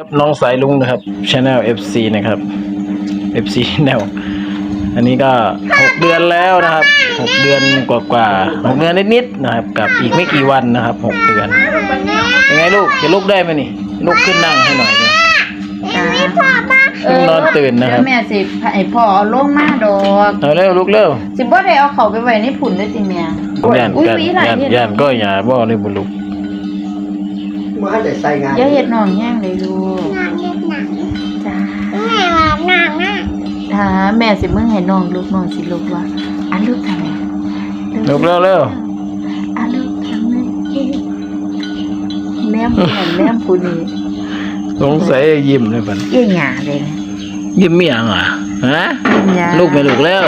กับน้องสายลุงนะครับ Channel FC นะครับ FC Channel อันนี้ก็หกเดือนแล้วนะครับหกเดือนกว่ากว่าๆหกเดือนนิดๆนะครับกับอีกไม่กี่วันนะครับหกเดือนยังไงลูกจะลุกได้ไหมนี่ลุกขึ้นนั่งให้หน่อยเลยจ้าเพิ่งนอนตื่นนะครับเดี๋ยวแม่สิให้พ่อเอาลงมาดอกเอาเร็วลุกเร็วสิบ่ได้เอาเขาไปไว้ในผุนด้วยติแม่ย่านอุ้ยกันวิหลายย่านเฮ็ดย่านก็อย่าบ่เลยบุลุก มาให้ได้ใส่งานอย่าเฮ็ดน้องแย่งเลยลูกหนังเล็กหนังจ้าแม่ว่าหนังอะถ้าแม่สิมึงให้น้องลูกน้องสิลูกว่าอันลูกทำไมลุกเร็วเร็วอันลูกทำไมแนมผู้นั้นแนมผู้นี้สงสัยยิ้มเลยปันเยี่ยหยาเลยนะยิ้มเมียงอะฮะยิ้มหยาลูกไม่ลุกแล้ว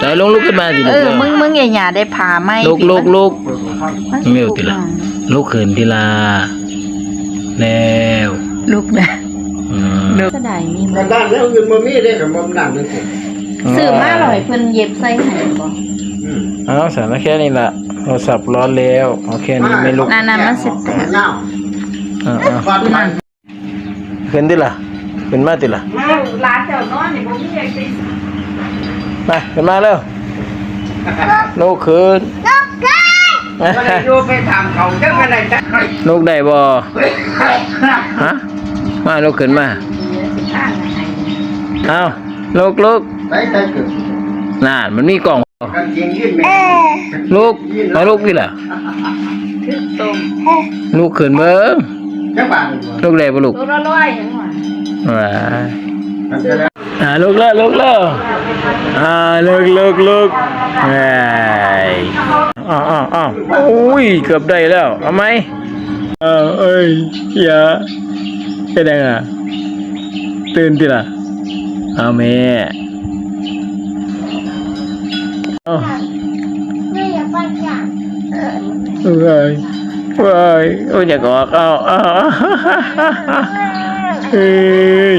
แต่ลงลุกขึ้นมาสิเอลูกอเร็วมึงมึงเยี่ยหยาได้ผ่าไหมลุกลุกลุกมันเร็วติล่ะ ลุกขึ้นทีละแล้วลุกนะอืมลุกก็ได้มีกันด้านแล้วเงินมามีได้กับบ่นั่นนั่นสิซื้อมาอร่อยเพิ่นเย็บใส่ให้บ่อืมเอาสารแค่นี้ละโทรศัพท์ร้อนแล้วเอาแค่นี้ไม่ลุกนั่นๆมันสิแตกเงาเอาเอาฟันมันขึ้นดิล่ะขึ้นมาติล่ะร้านแถวนอนนี่บ่มีอยากสิไปขึ้นมาเร็วลุกขึ้น ก็ได้อยู่ไปทำเขาจังอะไรจังลุกได้บ่ฮะมาลุกขึ้นมาเดี๋ยวสิข้างให้เอาลุกลุกใส่ใส่เกิดน่านมันมีกล่องกันเกียงยื่นแม่ลุกมาลุกดิล่ะคือตรงลุกขึ้นเบิ่งจังบาทลุกได้บ่ลุกตัวละร้อยหยังหวะว้า อ่าลุกแล้วลุกแล้วอ่าลุกลุกลุกเฮ้ยอ้าวอ้าวอ้าวอุ้ยเกือบได้แล้วเอาไหมเออเอ้ยอย่าเป็นยังไงตื่นทีละเอาแม่เอาแม่อย่าปัญญาเอ้ยเอ้ยโอ้ยอยากออกเอาเอาเอ้ย